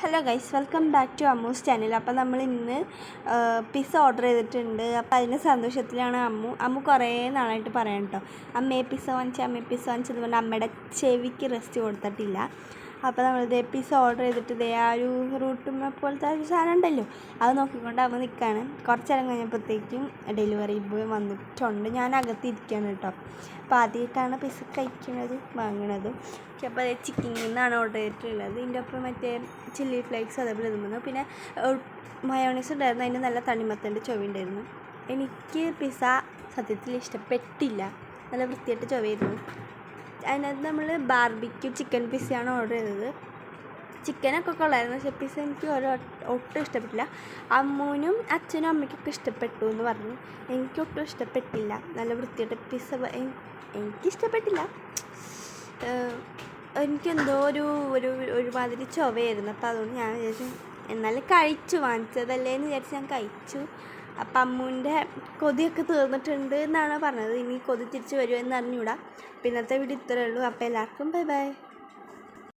Hello guys welcome back to Ammu's channel അപ്പോൾ നമ്മൾ ഇന്ന് പിസ്സ ഓർഡർ ചെയ്തിട്ടുണ്ട്. അപ്പോൾ അതിന്റെ സന്തോഷത്തിലാണ് അമ്മു. അമ്മു കുറേ നാളായിട്ട് പറയാം കേട്ടോ അമ്മയെ പിസ്സ വാങ്ങിച്ചു അമ്മയെ പിസ്സ വാങ്ങിച്ചത് കൊണ്ട് അമ്മയുടെ ചെവിക്ക് റെസ്റ്റ് കൊടുത്തിട്ടില്ല. അപ്പോൾ നമ്മളിത് പിസ്സ ഓർഡർ ചെയ്തിട്ട് ഇതേ ആ ഒരു റൂട്ട് മാപ്പ് പോലത്തെ ഒരു സാധനം ഉണ്ടല്ലോ അത് നോക്കിക്കൊണ്ട് അവൻ നിൽക്കുകയാണ് കുറച്ച് നേരം കഴിഞ്ഞപ്പോഴത്തേക്കും ഡെലിവറി ബോയ് വന്നിട്ടുണ്ട്. ഞാൻ അകത്തിരിക്കുകയാണ് കേട്ടോ അപ്പോൾ ആദ്യമായിട്ടാണ് പിസ്സ കഴിക്കുന്നത് വാങ്ങണത്. അപ്പോൾ അത് ചിക്കിൻ നിന്നാണ് ഓർഡർ ചെയ്തിട്ടുള്ളത്. ഇതിന്റെ ഒപ്പം മറ്റേ ചില്ലി ഫ്ലേക്സ് അതേപോലെ ഇതുമ്പോൾ പിന്നെ മയോണീസ് ഉണ്ടായിരുന്നു. അതിന് നല്ല തണിമത്തന്റെ ചൊവ ഉണ്ടായിരുന്നു. എനിക്ക് പിസ്സ സത്യത്തിൽ ഇഷ്ടപ്പെട്ടില്ല. നല്ല വൃത്തിയായിട്ട് ചുവയായിരുന്നു അതിനകത്ത് നമ്മൾ ബാർബിക്യൂ ചിക്കൻ പിസ്സയാണ് ഓർഡർ ചെയ്തത്. ചിക്കനൊക്കെ കൊള്ളായിരുന്നു പക്ഷേ പിസ്സ എനിക്ക് ഒരു ഒട്ടും ഇഷ്ടപ്പെട്ടില്ല. അമ്മൂനും അച്ഛനും അമ്മയ്ക്കൊക്കെ ഇഷ്ടപ്പെട്ടു എന്ന് പറഞ്ഞു. എനിക്കൊട്ടും ഇഷ്ടപ്പെട്ടില്ല. നല്ല വൃത്തിയായിട്ട് പിസ്സ എനിക്കിഷ്ടപ്പെട്ടില്ല. എനിക്കെന്തോ ഒരു ഒരു ഒരുമാതിരി ചുവയായിരുന്നു. അപ്പോൾ അതുകൊണ്ട് ഞാൻ വിചാരിച്ചു എന്നാലും കഴിച്ചു വാങ്ങിച്ചതല്ലേ എന്ന് വിചാരിച്ച് ഞാൻ കഴിച്ചു. അപ്പം അമ്മുവിന്റെ കൊതിയൊക്കെ തീർന്നിട്ടുണ്ട് എന്നാണ് പറഞ്ഞത്. ഇനി കൊതി തിരിച്ച് വരുമോ എന്ന് അറിഞ്ഞൂടാ പിന്നത്തെ വീഡിയോ ഇത്രയേ ഉള്ളൂ. അപ്പോൾ എല്ലാവർക്കും ബൈ ബൈ.